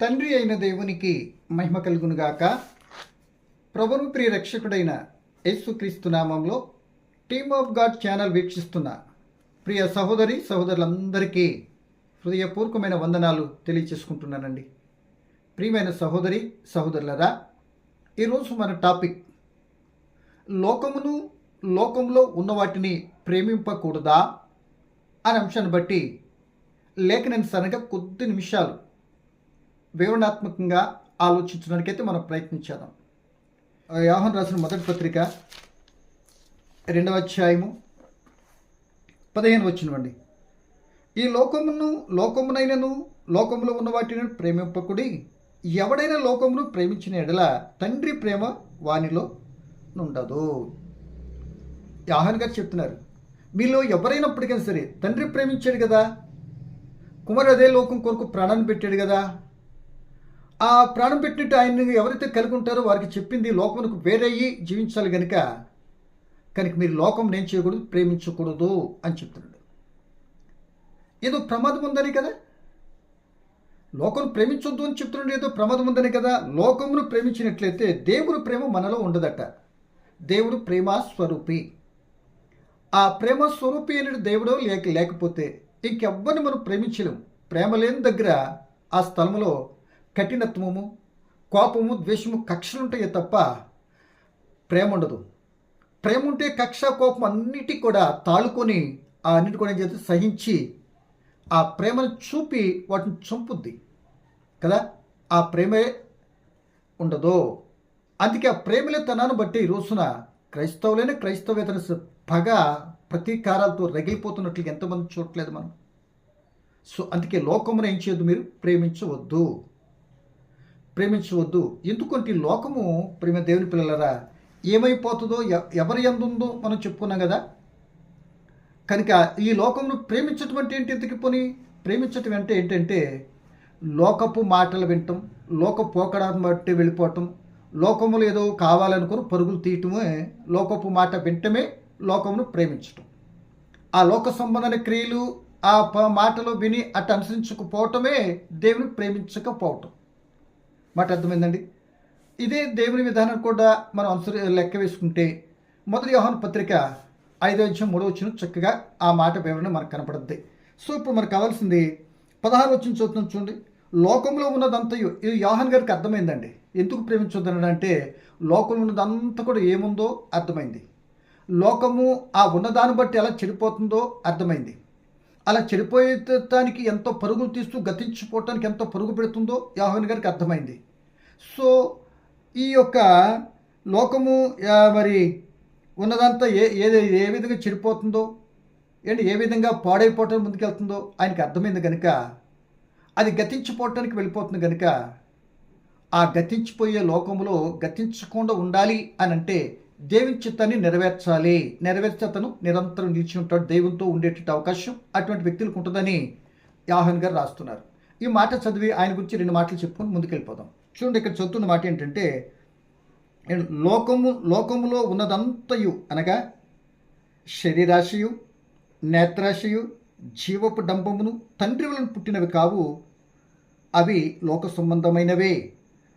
తండ్రి అయిన దేవునికి మహిమ కలుగునుగాక ప్రభును ప్రియ రక్షకుడైన యేసుక్రీస్తు నామంలో టీమ్ ఆఫ్ గాడ్ ఛానల్ వీక్షిస్తున్న ప్రియ సహోదరి సహోదరులందరికీ హృదయపూర్వకమైన వందనాలు తెలియచేసుకుంటున్నానండి. ప్రియమైన సహోదరి సహోదరులరా ఈరోజు మన టాపిక్ లోకమును లోకంలో ఉన్న వాటిని ప్రేమింపకూడదా? అనే అంశాన్ని బట్టి లేఖనని సనగా కొద్ది నిమిషాలు వివరణాత్మకంగా ఆలోచించడానికైతే మనం ప్రయత్నించేద్దాం యాహన్ రాసిన మొదటి పత్రిక రెండవ అధ్యాయము పదిహేను వచ్చినవండి ఈ లోకమును లోకమునైనను లోకములో ఉన్న వాటిని ప్రేమింపకుడి ఎవడైనా లోకమును ప్రేమించిన ఎడల తండ్రి ప్రేమ వానిలో ఉండదు యాహన్ గారు చెప్తున్నారు మీలో ఎవరైనప్పటికైనా సరే తండ్రి ప్రేమించాడు కదా కుమారు అదే లోకం కొరకు ప్రాణాన్ని పెట్టాడు కదా ఆ ప్రాణం పెట్టినట్టు ఆయన ఎవరైతే కలిగి ఉంటారో వారికి చెప్పింది లోకమునకు వేరయ్యి జీవించాలి కనుక కనుక మీరు లోకం నేను చేయకూడదు ప్రేమించకూడదు అని చెప్తున్నాడు. ఏదో ప్రమాదం ఉందని కదా? లోకం ప్రేమించొద్దు అని చెప్తున్నాడు ఏదో ప్రమాదం ఉందని కదా? లోకమును ప్రేమించినట్లయితే దేవుడు ప్రేమ మనలో ఉండదట. దేవుడు ప్రేమ స్వరూపి ఆ ప్రేమ స్వరూపి అనేది దేవుడు లేక లేకపోతే ఇంకెవ్వరిని మనం ప్రేమించలేము ప్రేమ లేని దగ్గర ఆ స్థలంలో కఠినత్వము కోపము ద్వేషము కక్షలు ఉంటాయే తప్ప ప్రేమ ఉండదు ప్రేమ ఉంటే కక్ష కోపం అన్నిటి కూడా తాళుకొని ఆ అన్నిటి కూడా ఏం చేస్తే సహించి ఆ ప్రేమను చూపి వాటిని చంపుద్ది. కదా? ఆ ప్రేమే ఉండదు. అందుకే ఆ ప్రేమలేతనాన్ని బట్టి ఈ రోజున క్రైస్తవులైన క్రైస్తవేతర పగ ప్రతీకారాలతో రగిలిపోతున్నట్లు ఎంతమంది చూడట్లేదు మనం. సో అందుకే లోకమును ఏం చేయదు మీరు? ప్రేమించవద్దు. ప్రేమించవద్దు. ఎందుకంటే ఈ లోకము ప్రేమ దేవుని పిల్లలరా ఏమైపోతుందో ఎవరి ఎందుందో మనం చెప్పుకున్నాం కదా? కనుక ఈ లోకంను ప్రేమించటం అంటే ఏంటి ఎందుకు పోని? ప్రేమించటం అంటే ఏంటంటే లోకపు మాటలు వినటం లోక పోకడాన్ని బట్టి వెళ్ళిపోవటం లోకములు ఏదో కావాలనుకుని పరుగులు తీయటమే లోకపు మాట వినటమే లోకమును ప్రేమించటం. ఆ లోక సంబంధన క్రియలు ఆ మాటలు విని అటు అనుసరించకపోవటమే దేవుని ప్రేమించకపోవటం. మాట అర్థమైందండి? ఇదే దేవుని విధానం కూడా మనం అనుసరి లెక్క వేసుకుంటే మొదటి యోహాన్ పత్రిక ఐదో వచ్చిన మూడో వచ్చిన చక్కగా ఆ మాట వివరణ మనకు కనపడుద్ది. సో ఇప్పుడు మనకు కావాల్సింది పదహారు వచ్చిన చూద్దాం చూడండి. లోకంలో ఉన్నదంతయు ఇది యోహన్ గారికి అర్థమైందండి. ఎందుకు ప్రేమించొద్దనంటే అంటే లోకంలో ఉన్నదంతా కూడా ఏముందో అర్థమైంది. లోకము ఆ ఉన్నదాన్ని బట్టి ఎలా చెడిపోతుందో అర్థమైంది. అలా చెడిపోయేటానికి ఎంతో పరుగులు తీస్తూ గతించిపోవటానికి ఎంతో పరుగు పెడుతుందో యోహన్ గారికి అర్థమైంది. సో ఈ యొక్క లోకము మరి ఉన్నదంతా ఏ ఏది ఏ విధంగా చెడిపోతుందో ఏంటి ఏ విధంగా పాడైపోవటం ముందుకెళ్తుందో ఆయనకి అర్థమైంది కనుక అది గతించిపోవటానికి వెళ్ళిపోతుంది కనుక ఆ గతించిపోయే లోకంలో గతించకుండా ఉండాలి అని అంటే దేవుని చిత్తాన్ని నెరవేర్చాలి. నెరవేర్చి అతను నిరంతరం నిలిచి ఉంటాడు. దేవునితో ఉండేటట్టు అవకాశం అటువంటి వ్యక్తులకు ఉంటుందని యాహన్ గారు రాస్తున్నారు. ఈ మాట చదివి ఆయన గురించి రెండు మాటలు చెప్పుకొని ముందుకెళ్ళిపోదాం. చూడండి ఇక్కడ చెప్తున్న మాట ఏంటంటే లోకము లోకములో ఉన్నదంతయు అనగా శరీరాశయు నేత్రాశయు జీవపు డంబమును తండ్రి వలన పుట్టినవి కావు అవి లోక సంబంధమైనవే.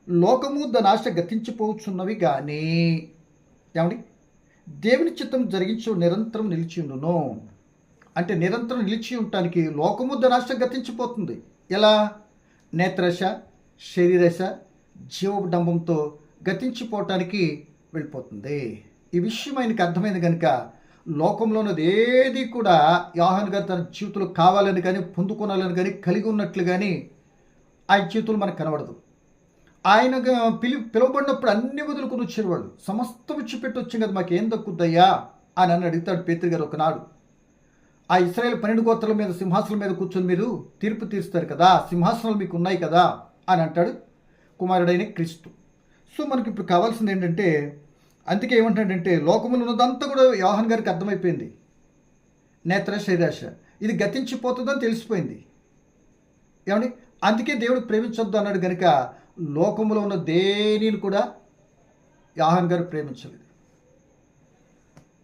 లోకము దాని గతించిపోచున్నవి గతించిపోవచ్చున్నవి కానీ ఏమండి? దేవుని చిత్తం జరిగించు నిరంతరం నిలిచి ఉండును. అంటే నిరంతరం నిలిచి ఉండటానికి లోకము దాని గతించిపోతుంది. ఎలా? నేత్రశ శరీరశ జీవడంబంతో గతించిపోవటానికి వెళ్ళిపోతుంది. ఈ విషయం ఆయనకి అర్థమైంది కనుక లోకంలో ఉన్నది ఏది కూడా యోహన్ గారు తన జీవితంలో కావాలని కానీ పొందుకోవాలని కానీ కలిగి ఉన్నట్లు కానీ ఆయన జీవితంలో మనకు కనబడదు. ఆయన పిలి పిలువబడినప్పుడు అన్ని వదులుకొని వచ్చేవాడు. సమస్తం విచ్చిపెట్టి వచ్చాం కదా మాకేం దక్కుద్దయ్యా అని అని అడుగుతాడు పేతురు గారు ఒకనాడు. ఆ ఇస్రాయేల్ పన్నెండు గోత్రాల మీద సింహాసనం మీద కూర్చొని మీరు తీర్పు తీరుస్తారు కదా సింహాసనాలు మీకు ఉన్నాయి కదా అని అంటాడు కుమారుడైన క్రీస్తు. సో మనకి ఇప్పుడు కావాల్సింది ఏంటంటే అందుకే ఏమంటాడంటే లోకములు ఉన్నదంతా కూడా యోహన్ గారికి అర్థమైపోయింది. నేత్ర శరీరాశ. ఇది గతించిపోతుందని తెలిసిపోయింది. ఏమండి? అందుకే దేవుడు ప్రేమించొద్దు అన్నాడు కనుక లోకములో ఉన్న దేనిని కూడా యాహన్ గారు ప్రేమించలేదు.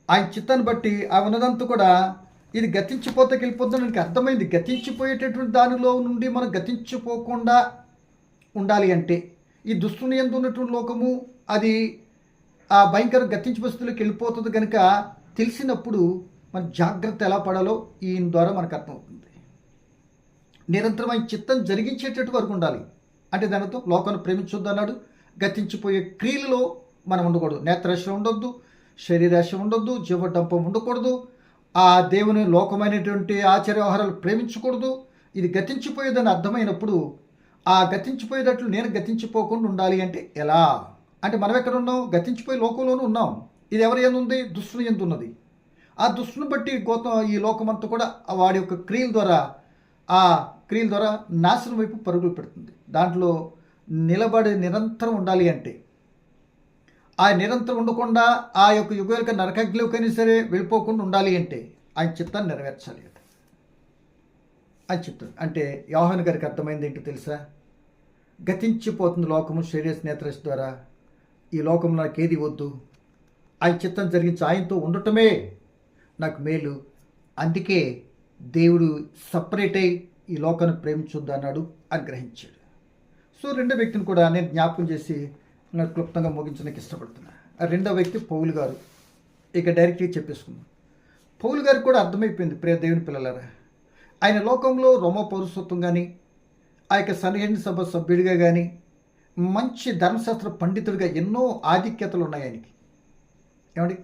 ఆయన చిత్తాన్ని బట్టి ఆ ఉన్నదంతా కూడా ఇది గతించిపోతే వెళ్ళిపోతుందని నాకు అర్థమైంది. గతించిపోయేటటువంటి దానిలో నుండి మనం గతించిపోకుండా ఉండాలి అంటే ఈ దుష్టుని ఎందు ఉన్నటువంటి లోకము అది ఆ భయంకర గతించి పరిస్థితుల్లోకి వెళ్ళిపోతుంది కనుక తెలిసినప్పుడు మన జాగ్రత్త ఎలా పడాలో ఈయన ద్వారా మనకు అర్థమవుతుంది. నిరంతరం ఆయన చిత్తం జరిగించేటట్టు వరకు ఉండాలి. అంటే దానితో లోకాన్ని ప్రేమించొద్దు అన్నాడు. గతించిపోయే క్రియలలో మనం ఉండకూడదు. నేత్రాశ ఉండొద్దు శరీరాశ ఉండొద్దు జీవడంపం ఉండకూడదు. ఆ దేవుని లోకమైనటువంటి ఆచార్య వ్యవహారాలు ప్రేమించకూడదు. ఇది గతించిపోయేదని అర్థమైనప్పుడు ఆ గతించిపోయేటట్లు నేను గతించిపోకుండా ఉండాలి అంటే ఎలా? అంటే మనం ఎక్కడ ఉన్నాం గతించిపోయే లోకంలోనూ ఉన్నాం. ఇది ఎవరి ఎందు ఉంది? దుష్టుని ఎందు ఉన్నది. ఆ దుష్టుని బట్టి గోతం ఈ లోకమంతా కూడా వాడి యొక్క క్రియల ద్వారా ఆ క్రియల ద్వారా నాశనం వైపు పరుగులు పెడుతుంది. దాంట్లో నిలబడి నిరంతరం ఉండాలి అంటే. ఆ నిరంతరం ఉండకుండా ఆ యొక్క యుగాలకు నరకగ్లోకైనా సరే వెళ్ళిపోకుండా ఉండాలి అంటే ఆయన చిత్తాన్ని నెరవేర్చాలి అని చెప్తాడు అంటే యోహాన్ గారికి అర్థమైంది ఏంటో తెలుసా? గతించిపోతుంది లోకము శరీర నేత్రస్ ద్వారా. ఈ లోకంలో నాకు ఏది వద్దు? ఆయన చిత్తం జరిగించి ఆయనతో ఉండటమే నాకు మేలు. అందుకే దేవుడు సపరేట్ అయి ఈ లోకాన్ని ప్రేమించొద్దు అన్నాడు అని గ్రహించాడు. సో రెండో వ్యక్తిని కూడా నేను జ్ఞాపకం చేసి నాకు క్లుప్తంగా ముగించడానికి ఇష్టపడుతున్నా. ఆ రెండో వ్యక్తి పౌలు గారు. ఇక డైరెక్ట్గా చెప్పేసుకుందాం. పౌలు గారికి కూడా అర్థమైపోయింది. ప్రియ దేవుని పిల్లలారా ఆయన లోకంలో రోమ పౌరసత్వం కానీ ఆ యొక్క సన్నిహిత సభ సభ్యుడిగా కానీ మంచి ధర్మశాస్త్ర పండితుడిగా ఎన్నో ఆధిక్యతలు ఉన్నాయి ఆయనకి. ఏమండి?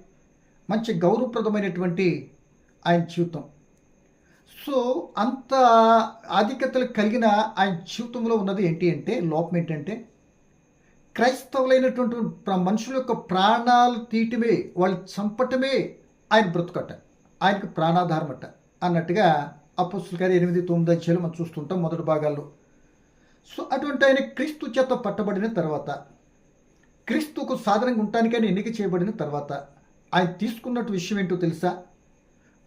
మంచి గౌరవప్రదమైనటువంటి ఆయన జీవితం. సో అంత ఆధిక్యతలు కలిగిన ఆయన జీవితంలో ఉన్నది ఏంటి అంటే లోపం ఏంటంటే క్రైస్తవులైనటువంటి మనుషుల యొక్క ప్రాణాలు తీయటమే వాళ్ళు చంపటమే ఆయన బ్రతుకట. ఆయనకి ప్రాణాధారమట. అన్నట్టుగా అపోస్తుల గారు ఎనిమిది తొమ్మిది అధ్యాయులు మనం చూస్తుంటాం మొదటి భాగాల్లో. సో అటువంటి ఆయన క్రీస్తు చేత పట్టబడిన తర్వాత క్రీస్తుకు సాధారణంగా ఉండటానికి ఆయన ఎన్నిక చేయబడిన తర్వాత ఆయన తీసుకున్నట్టు విషయం ఏంటో తెలుసా?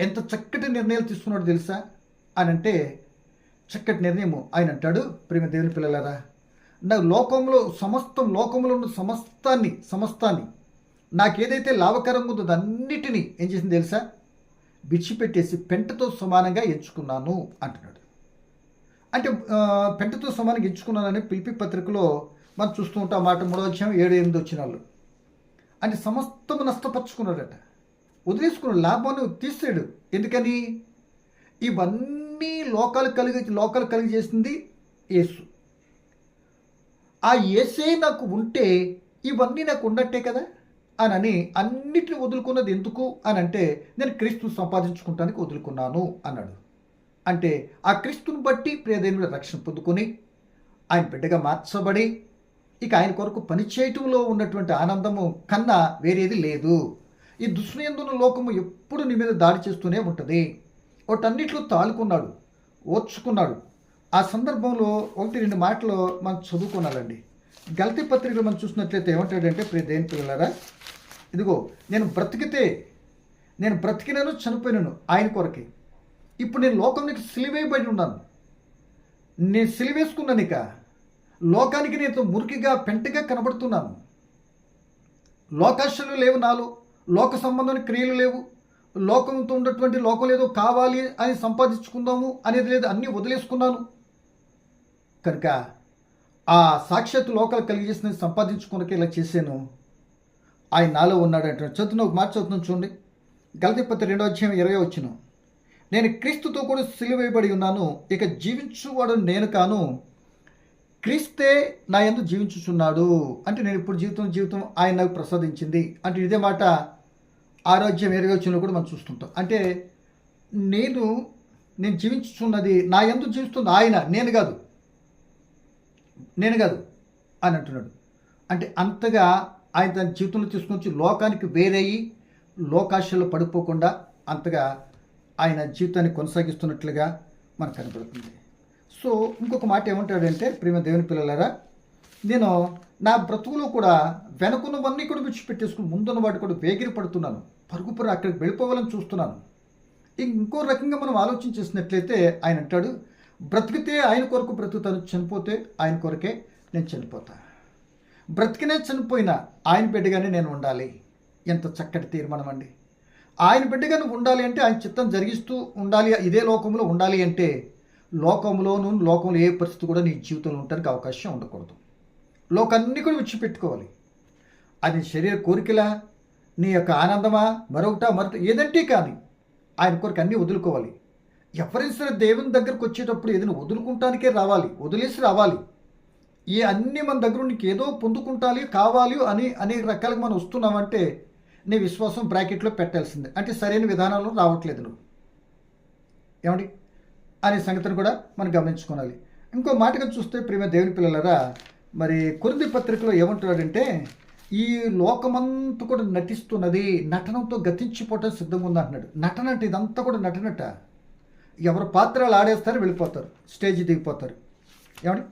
ఎంత చక్కటి నిర్ణయాలు తీసుకున్నాడో తెలుసా? అని అంటే చక్కటి నిర్ణయం ఆయన అంటాడు ప్రేమ దేవుని పిల్లలారా నా లోకంలో సమస్తం లోకంలో ఉన్న సమస్తాన్ని సమస్తాన్ని నాకు ఏదైతే లాభకరంగా ఉందో అన్నిటినీ ఏం చేసింది తెలుసా? విడిచిపెట్టేసి పెంటతో సమానంగా ఎంచుకున్నాను అంటున్నాడు. అంటే పెంటతో సమానంగా ఎంచుకున్నానని పిలిపి పత్రికలో మనం చూస్తూ ఉంటాం మాట మూడో అధ్యాయం ఏడు ఎనిమిది వచ్చిన వాళ్ళు అంటే సమస్తము నష్టపరుచుకున్నాడట. వదిలేసుకున్నాడు లాభాన్ని తీసాడు. ఎందుకని? ఇవన్నీ లోకాలు కలిగి లోకాలు కలిగి చేసింది యేసు. ఆ ఏసే నాకు ఉంటే ఇవన్నీ నాకు ఉండట్టే కదా? అని అన్నిటిని వదులుకున్నది ఎందుకు అని అంటే నేను క్రీస్తును సంపాదించుకుంటానికి వదులుకున్నాను అన్నాడు. అంటే ఆ క్రీస్తుని బట్టి ప్రియదేవుడు రక్షణ పొందుకొని ఆయన బిడ్డగా మార్చబడి ఇక ఆయన కొరకు పనిచేయటంలో ఉన్నటువంటి ఆనందము కన్నా వేరేది లేదు. ఈ దుష్ణయందున్న లోకము ఎప్పుడు నీ మీద దాడి చేస్తూనే ఉంటుంది. వాటన్నిటిలో తాలుకున్నాడు ఓర్చుకున్నాడు. ఆ సందర్భంలో ఒకటి రెండు మాటలు మనం చదువుకున్నాడండి గలతి పత్రికలు మనం చూసినట్లయితే ఏమంటాడంటే ప్రియ దేని పిల్లలారా ఇదిగో నేను బ్రతికితే నేను బ్రతికినాను చనిపోయినాను ఆయన కొరకే. ఇప్పుడు నేను లోకానికి సిలివేయబడి ఉన్నాను. నేను సిలివేసుకున్నాను ఇక. లోకానికి నేను మురికిగా పెంటగా కనబడుతున్నాను. లోకాశలు లేవు నాలో లోక సంబంధమైన క్రియలు లేవు. లోకంతో ఉన్నటువంటి లోకం ఏదో కావాలి అని సంపాదించుకుందాము అనేది లేదు అన్నీ వదిలేసుకున్నాను. కనుక ఆ సాక్షాత్ లోకాలు కలిగేసిన సంపాదించుకున్నకి ఇలా చేశాను. ఆయన నాలో ఉన్నాడు అంటే చదువుతున్న ఒక మాట చదువుతున్నాను చూడండి. గలతిపత్రి రెండో అధ్యాయం ఇరవై వచ్చిన. నేను క్రీస్తుతో కూడా సిలువేయబడి ఉన్నాను. ఇక జీవించువాడు నేను కాను. క్రీస్తే నా ఎందు జీవించుచున్నాడు. అంటే నేను ఇప్పుడు జీవితం జీవితం ఆయన నాకు ప్రసాదించింది. అంటే ఇదే మాట ఆరోగ్యం ఇరవై వచ్చిన కూడా మనం చూస్తుంటాం. అంటే నేను నేను జీవించుచున్నది నా ఎందు జీవిస్తుంది ఆయన నేను కాదు. నేను కాదు అని అంటున్నాడు. అంటే అంతగా ఆయన తన జీవితంలో తీసుకొచ్చి లోకానికి వేరయ్యి లోకాశల్లో పడిపోకుండా అంతగా ఆయన జీవితాన్ని కొనసాగిస్తున్నట్లుగా మనకు కనపడుతుంది. సో ఇంకొక మాట ఏమంటాడంటే ప్రేమ దేవుని పిల్లలారా నేను నా బ్రతుకులో కూడా వెనుకున్నవన్నీ కూడా విడిచిపెట్టేసుకుని ముందున్న వాటి కూడా వేగిరి పడుతున్నాను. పరుగు అక్కడికి వెళ్ళిపోవాలని చూస్తున్నాను. ఇంకో రకంగా మనం ఆలోచన చేసినట్లయితే ఆయన అంటాడు బ్రతికితే ఆయన కొరకు బ్రతుకుతాను చనిపోతే ఆయన కొరకే నేను చనిపోతా. బ్రతికినే చనిపోయినా ఆయన బిడ్డగానే నేను ఉండాలి. ఎంత చక్కటి తీర్మానం అండి. ఆయన బిడ్డగానే ఉండాలి అంటే ఆయన చిత్తం జరిగిస్తూ ఉండాలి ఇదే లోకంలో ఉండాలి అంటే లోకంలోనూ లోకంలో ఏ పరిస్థితి కూడా నీ జీవితంలో ఉండడానికి అవకాశం ఉండకూడదు. లోకాన్ని కూడా విడిచిపెట్టుకోవాలి. అది శరీర కోరికలా నీ యొక్క ఆనందమా మరొకటా మరొకటి ఏదంటే కానీ ఆయన కొరకు అన్నీ వదులుకోవాలి. ఎవరైనా సరే దేవుని దగ్గరకు వచ్చేటప్పుడు ఏదైనా వదులుకుంటానికే రావాలి వదిలేసి రావాలి. ఈ అన్ని మన దగ్గర నీకు ఏదో పొందుకుంటాలి కావాలి అని అనేక రకాలుగా మనం వస్తున్నామంటే నీ విశ్వాసం బ్రాకెట్లో పెట్టాల్సిందే. అంటే సరైన విధానంలో రావట్లేదు నువ్వు. ఏమండి? అనే సంగతిని కూడా మనం గమనించుకోవాలి. ఇంకో మాటగా చూస్తే ప్రేమ దేవుని పిల్లలరా మరి కొరింది పత్రికలో ఏమంటున్నాడంటే ఈ లోకమంతా కూడా నటిస్తున్నది నటనంతో గతించిపోవటం సిద్ధంగా ఉంది అంటున్నాడు నటన అంటే ఇదంతా కూడా నటనట. ఎవరు పాత్రలు ఆడేస్తారు వెళ్ళిపోతారు. స్టేజ్ దిగిపోతారు. ఏమండి?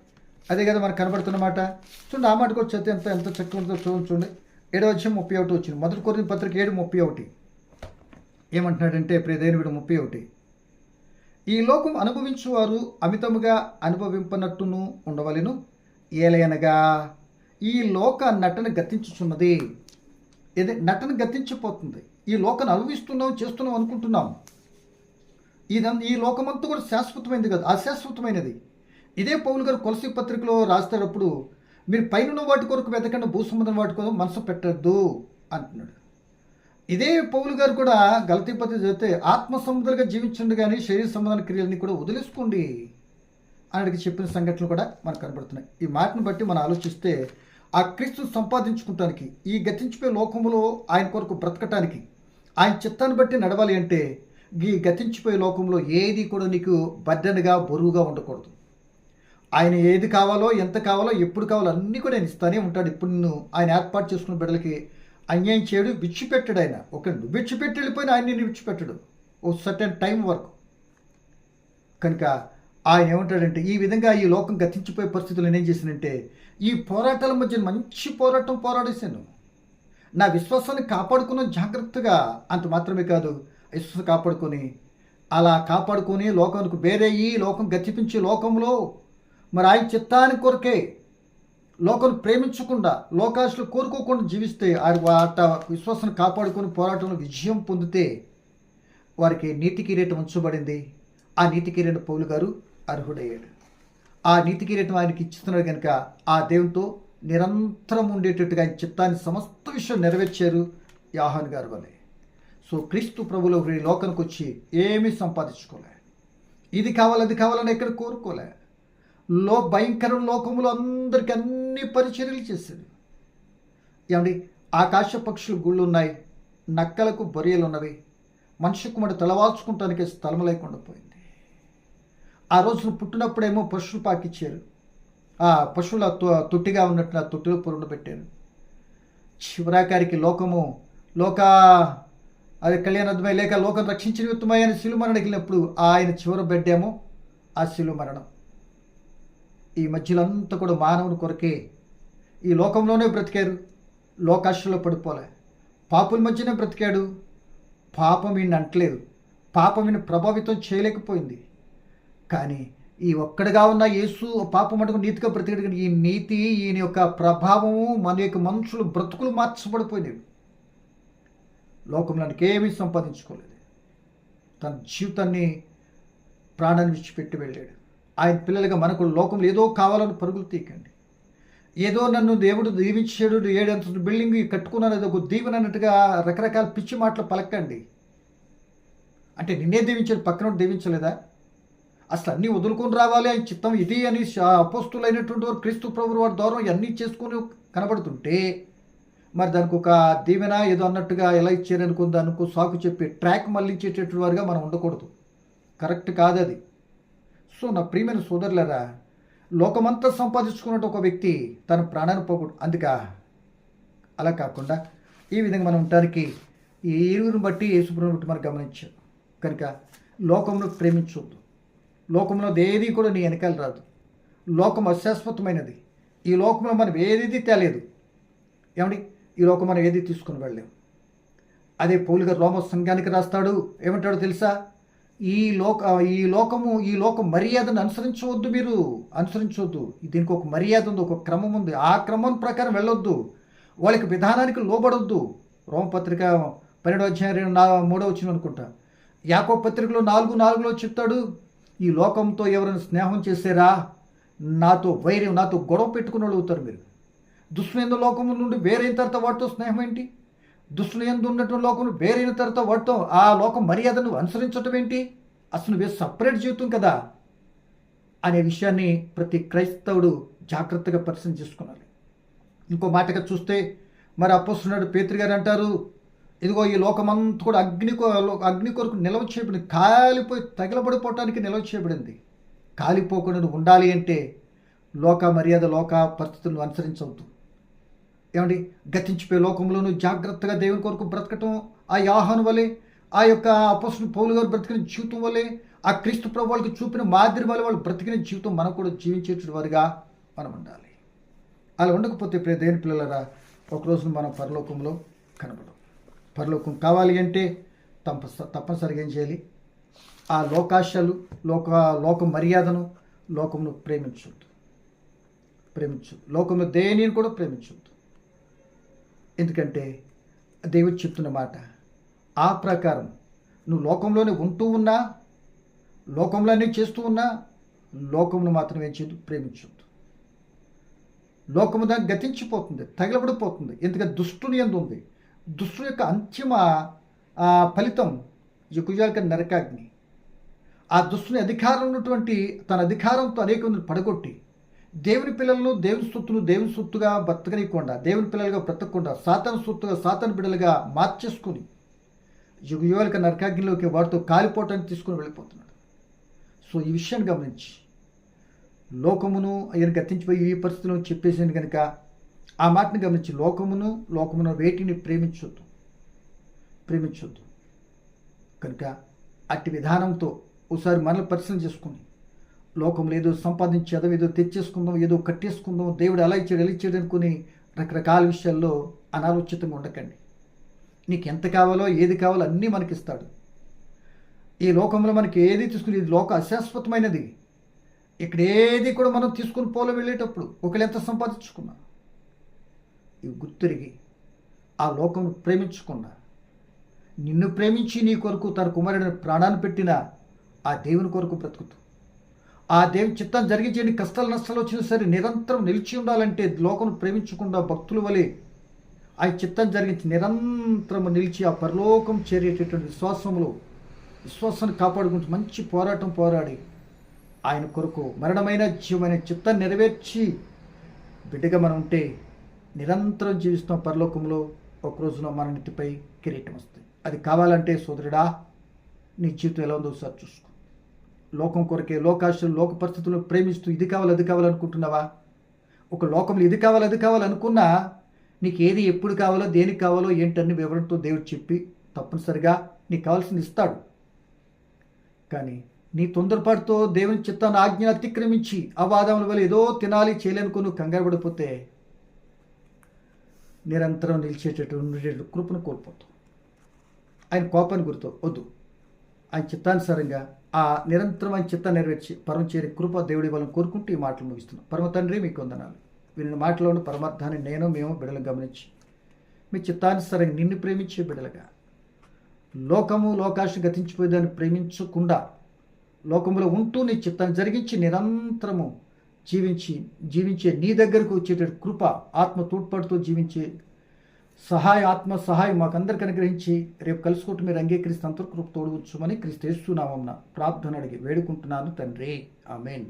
అదే కదా మనకు కనబడుతున్నమాట చూడండి ఆ మాటకు వచ్చి ఎంత ఎంత చక్కగా ఉందో చూడండి చూడండి. ఏడో వచ్చి ముప్పై ఒకటి వచ్చింది. మొదటి కొరింది పత్రిక ఏడు ముప్పై ఒకటి. ఏమంటున్నాడంటే ప్రియదేవుడు ముప్పై ఒకటి. ఈ లోకం అనుభవించువారు అమితముగా అనుభవింపనట్టును ఉండవలెను. ఏలయనగా ఈ లోక నటన గతించుచున్నది. ఏదే? నటన గతించిపోతుంది. ఈ లోకను అనుభవిస్తున్నాం చేస్తున్నాం అనుకుంటున్నాం. ఇదం ఈ లోకమంతా కూడా శాశ్వతమైనది కాదు అశాశ్వతమైనది. ఇదే పౌలు గారు కొలసి పత్రికలో రాసేటప్పుడు మీరు పైన వాటి కొరకు వెతకండి భూసంబంధం వాటి కొరకు మనసు పెట్టద్దు అంటున్నాడు. ఇదే పౌలు గారు కూడా గలతీ పత్రిక చదివితే ఆత్మ సముద్రంగా జీవించండి కానీ శరీర సంబంధాల క్రియలని కూడా వదిలేసుకోండి అని చెప్పిన సంఘటనలు కూడా మనకు కనబడుతున్నాయి. ఈ మాటను బట్టి మనం ఆలోచిస్తే ఆ క్రీస్తును సంపాదించుకుంటానికి ఈ గతించిపోయే లోకంలో ఆయన కొరకు బ్రతకటానికి ఆయన చిత్తాన్ని బట్టి నడవాలి అంటే ఈ గతించిపోయే లోకంలో ఏది కూడా నీకు బద్దెనగా బరువుగా ఉండకూడదు. ఆయన ఏది కావాలో ఎంత కావాలో ఎప్పుడు కావాలో అన్నీ కూడా ఆయన ఇస్తానే ఉంటాడు. ఇప్పుడు నిన్ను ఆయన ఏర్పాటు చేసుకున్న బిడ్డలకి అన్యాయం చేయడు విడిచిపెట్టాడు ఆయన. ఒక నువ్వు విడిచిపెట్టి వెళ్ళిపోయిన ఆయన నిన్ను విడిచిపెట్టడు. ఓ సర్టెన్ టైం వరకు. కనుక ఆయన ఏమంటాడంటే ఈ విధంగా ఈ లోకం గతించిపోయే పరిస్థితులు నేనేం చేశానంటే ఈ పోరాటాల మధ్య మంచి పోరాటం పోరాడేశాను. నా విశ్వాసాన్ని కాపాడుకున్న జాగ్రత్తగా. అంత మాత్రమే కాదు యశస్సు కాపాడుకొని అలా కాపాడుకొని లోకానికి భేదయ్యి లోకం గతిపించే లోకంలో మరి ఆయన చిత్తానికి కొరకే లోకను ప్రేమించకుండా లోకాశులు కోరుకోకుండా జీవిస్తే ఆయన వాట విశ్వాసాన్ని కాపాడుకొని పోరాటంలో విజయం పొందితే వారికి నీతి కిరీటం ఉంచబడింది. ఆ నీతి కిరీటం పౌలు గారు అర్హుడయ్యాడు ఆ నీతి కిరీటం ఆయనకి ఇచ్చిస్తున్నాడు కనుక ఆ దేవునితో నిరంతరం ఉండేటట్టుగా ఆయన చిత్తాన్ని సమస్త విషయం నెరవేర్చారు యాహాన్ గారు వలె. సో క్రీస్తు ప్రభులో ఈ లోకానికి వచ్చి ఏమీ సంపాదించుకోలే. ఇది కావాలి అది కావాలని ఎక్కడ కోరుకోలే. లో భయంకర లోకములు అందరికీ అన్ని పరిచర్యలు చేసేది. ఏమండి? ఆకాశ పక్షులు గుళ్ళు ఉన్నాయి నక్కలకు బొరియలు ఉన్నవి మనిషి కుమారుడు తలవాల్చుకుంటానికి స్థలం లేకుండా పోయింది. ఆ రోజున పుట్టినప్పుడేమో పశువులు పాకిచ్చారు. ఆ పశువుల తొ- తొట్టిగా ఉన్నట్టు ఆ తొట్టిలో పొరుడు పెట్టారు. చివరాకారికి లోకము లోక అది కళ్యాణద్వై లేక లోకం రక్షించిన యుద్ధమై అని శిలు ఆయన చివరి బెడ్డేమో ఆ శిలుమరణం ఈ మధ్యలో అంతా కూడా మానవుని కొరకే ఈ లోకంలోనే బ్రతికారు. లోకాశలో పడిపోలే. పాపుల మధ్యనే బ్రతికాడు. పాపం ఈయన అంటలేదు. పాపం ఈయన ప్రభావితం చేయలేకపోయింది. కానీ ఈ ఒక్కడిగా ఉన్న యేసు పాపం మటుకు నీతిగా బ్రతికాడు కానీ ఈ నీతి ఈయన యొక్క ప్రభావము మన యొక్క మనుషులు బ్రతుకులు మార్చబడిపోయినవి. లోకంలో ఏమీ సంపాదించుకోలేదు. తన జీవితాన్ని ప్రాణాన్ని విడిచిపెట్టి వెళ్ళాడు. ఆయన పిల్లలుగా మనకు లోకంలో ఏదో కావాలని పరుగులు తీకండి ఏదో నన్ను దేవుడు దీవించాడు ఏడంత బిల్డింగ్ కట్టుకున్నాను ఏదో ఒక దీవెన అన్నట్టుగా రకరకాల పిచ్చి మాటలు పలకండి. అంటే నిన్నే దీవించాడు పక్కన దీవించలేదా? అసలు అన్నీ వదులుకొని రావాలి ఆయన చిత్తం ఇది అని అపోస్తులైనటువంటి వారు క్రీస్తు ప్రభు వారి ద్వారా అన్నీ చేసుకొని కనబడుతుంటే మరి దానికి ఒక దీవెన ఏదో అన్నట్టుగా ఎలా ఇచ్చారనుకుని దానికి సాకు చెప్పి ట్రాక్ మళ్ళించేటటువంటి వారుగా మనం ఉండకూడదు. కరెక్ట్ కాదు అది. సో నా ప్రియమైన సోదరులరా లోకమంతా సంపాదించుకున్నట్టు ఒక వ్యక్తి తన ప్రాణాన్ని పోకూడదు అందుక? అలా కాకుండా ఈ విధంగా మనం ఉండడానికి ఈ ఇరువురిని బట్టి యేసుప్రభుని బట్టి మనం గమనించాం కనుక లోకంలో ప్రేమించవద్దు లోకంలో ఏది కూడా నీ వెనకాల రాదు. లోకం అశాశ్వతమైనది. ఈ లోకంలో మనం ఏది తేలేదు. ఏమండి? ఈ లోకం మనం ఏది తీసుకుని వెళ్ళలేం. అదే పౌలిక రోమ సంఘానికి రాస్తాడు. ఏమంటాడో తెలుసా? ఈ లోక ఈ లోకము ఈ లోక మర్యాదను అనుసరించవద్దు మీరు. అనుసరించవద్దు. దీనికి ఒక మర్యాద ఉంది ఒక క్రమం ఉంది. ఆ క్రమం ప్రకారం వెళ్ళొద్దు. వాళ్ళకి విధానానికి లోబడొద్దు. రోమపత్రిక పన్నెండో అధ్యాయం రెండు నా మూడో వచ్చిన అనుకుంటా. యాకో పత్రికలో నాలుగు నాలుగులో చెప్తాడు ఈ లోకంతో ఎవరైనా స్నేహం చేసేరా? నాతో వైర్యం నాతో గొడవ పెట్టుకుని వాళ్ళు అవుతారు మీరు. దుష్టుని లోకము నుండి వేరైన తర్వాత వాటితో స్నేహం ఏంటి? దుష్టుని ఎందు ఉన్నటువంటి లోకం వేరైన తర్వాత వాటితో ఆ లోకం మర్యాదను అనుసరించటం ఏంటి? అసలు నువ్వే సపరేట్ జీవితం కదా? అనే విషయాన్ని ప్రతి క్రైస్తవుడు జాగ్రత్తగా పరిశీలన చేసుకోవాలి. ఇంకో మాటగా చూస్తే మరి అప్పస్తున్నాడు పేతురు గారు అంటారు ఇదిగో ఈ లోకమంతా కూడా అగ్ని అగ్ని కొరకు నిల్వ చేయబడింది కాలిపోయి తగిలబడిపోవటానికి నిల్వ చేయబడింది. కాలిపోకుండా ఉండాలి అంటే లోక మర్యాద లోక పరిస్థితులను అనుసరించవద్దు. ఏమండి? గతించిపోయే లోకంలోనూ జాగ్రత్తగా దేవుని కొరకు బ్రతకటం ఆ యాహాను వలె ఆ యొక్క అపోసిన పౌలు గారు బ్రతికిన జీవితం వలె ఆ క్రీస్తు ప్రభు వాళ్ళకి చూపిన మాదిరి వల్ల వాళ్ళు బ్రతికిన జీవితం మనం కూడా జీవించేటువంటి వారిగా మనం ఉండాలి. అలా ఉండకపోతే ప్రియ దేని పిల్లలరా ఒకరోజు మనం పరలోకంలో కనబడం పరలోకం కావాలి అంటే తప్ప తప్పనిసరిగా ఏం చేయాలి? ఆ లోకాశలు లోక లోక మర్యాదను లోకమును ప్రేమించొద్దు. ప్రేమించు లోకంలో దేనిని కూడా ప్రేమించొద్దు. ఎందుకంటే దేవుడు చెప్తున్న మాట ఆ ప్రకారం నువ్వు లోకంలోనే ఉంటూ ఉన్నా లోకంలోనే చేస్తూ ఉన్నా లోకమును మాత్రం ఏం చేయదు ప్రేమించొద్దు. లోకము దాన్ని గతించిపోతుంది తగిలబడిపోతుంది. ఎందుకంటే దుష్టుని ఎందు ఉంది. దుష్టుని యొక్క అంతిమ ఫలితం యుగుజాలక నరకాగ్ని. ఆ దుష్టుని అధికారం ఉన్నటువంటి తన అధికారంతో అనేక పడగొట్టి దేవుని పిల్లలను దేవుని సొత్తును దేవుని సొత్తుగా బ్రతకనియకుండా దేవుని పిల్లలుగా బ్రతకకుండా సాతన సొత్తుగా సాతన బిడ్డలుగా మార్చేసుకుని యుగయుగలక నరకాగ్నిలోకి వారితో కాలిపోవటానికి తీసుకుని వెళ్ళిపోతున్నాడు. సో ఈ విషయాన్ని గమనించి లోకమును ఆయన గతించిపోయి ఈ పరిస్థితిలో చెప్పేసింది కనుక ఆ మాటని గమనించి లోకమును లోకమును వేటిని ప్రేమించొద్దు. ప్రేమించొద్దు. కనుక అట్టి విధానంతో ఒకసారి మనల్ని పరిశీలన చేసుకుని లోకంలో ఏదో సంపాదించేదో ఏదో తెచ్చేసుకుందాం ఏదో కట్టేసుకుందాం దేవుడు అలా ఇచ్చాడు ఎలా ఇచ్చాడు అనుకుని రకరకాల విషయాల్లో అనాలోచితంగా ఉండకండి. నీకు ఎంత కావాలో ఏది కావాలో అన్నీ మనకిస్తాడు. ఈ లోకంలో మనకి ఏది తీసుకుని ఇది లోక అశాశ్వతమైనది. ఇక్కడ ఏది కూడా మనం తీసుకుని పోలో వెళ్ళేటప్పుడు ఒకళ్ళు ఎంత సంపాదించుకున్నా? ఇవి గుర్తిరిగి ఆ లోకం ప్రేమించకుండా నిన్ను ప్రేమించి నీ కొరకు తన కుమారుడిని ప్రాణాన్ని పెట్టిన ఆ దేవుని కొరకు బ్రతుకుతూ ఆ దేవి చిత్తం జరిగించేయండి కష్టాలు నష్టాలు వచ్చినా సరే నిరంతరం నిలిచి ఉండాలంటే లోకం ప్రేమించకుండా భక్తుల వలె ఆ చిత్తం జరిగించి నిరంతరం నిలిచి ఆ పరలోకం చేరేటటువంటి విశ్వాసంలో విశ్వాసాన్ని కాపాడుకుంటూ మంచి పోరాటం పోరాడి ఆయన కొరకు మరణమైన జీవమైన చిత్తాన్ని నెరవేర్చి బిడ్డగా మనం ఉంటే నిరంతరం జీవిస్తున్న పరలోకంలో. ఒక రోజున మన నీటిపై కిరీటం వస్తుంది. అది కావాలంటే సోదరుడా నీ జీవితం ఎలా ఉందో ఒకసారి చూసుకో. లోకం కొరకే లోకాశలు లోక పరిస్థితులను ప్రేమిస్తూ ఇది కావాలి అది కావాలనుకుంటున్నావా ఒక లోకంలో ఇది కావాలి అది కావాలనుకున్నా నీకు ఏది ఎప్పుడు కావాలో దేనికి కావాలో ఏంటని వివరణతో దేవుడు చెప్పి తప్పనిసరిగా నీకు కావాల్సింది ఇస్తాడు. కానీ నీ తొందరపాటుతో దేవుని చిత్తాన్ని ఆజ్ఞ అతిక్రమించి ఆ వాదముల వల్ల ఏదో తినాలి చేయలేనుకో నువ్వు కంగారు పడిపోతే నిరంతరం నిలిచేటటువంటి కృపను కోల్పోతావు. ఆయన కోపాన్ని గుర్తు వద్దు. ఆయన చిత్తానుసారంగా ఆ నిరంతరం ఆయన చిత్తాన్ని నెరవేర్చి పరమ చేరి కృప దేవుడి వాళ్ళని కోరుకుంటూ ఈ మాటలు ముగిస్తున్నాం. పరమ తండ్రి మీకు వందనాలు. విని మాటలోని పరమార్థాన్ని నేను మేము బిడలు గమనించి మీ చిత్తానుసారంగా నిన్ను ప్రేమించే బిడలుగా. లోకము లోకాశ గతించిపోయేదాన్ని ప్రేమించకుండా లోకంలో ఉంటూ నీ చిత్తాన్ని జరిగించి నిరంతరము జీవించి జీవించే నీ దగ్గరకు వచ్చేటటువంటి కృప ఆత్మ తోడ్పాటుతో జీవించే సహాయ ఆత్మ సహాయం మాకందరికి అనుగ్రహించి రేపు కలుసుకుంటూ మీరు అంగీకరిస్తే అంతర్కృప తోడుగుచ్చుమని క్రీస్తు నామం ప్రార్థన అడిగి వేడుకుంటున్నాను తండ్రి. ఆమెన్.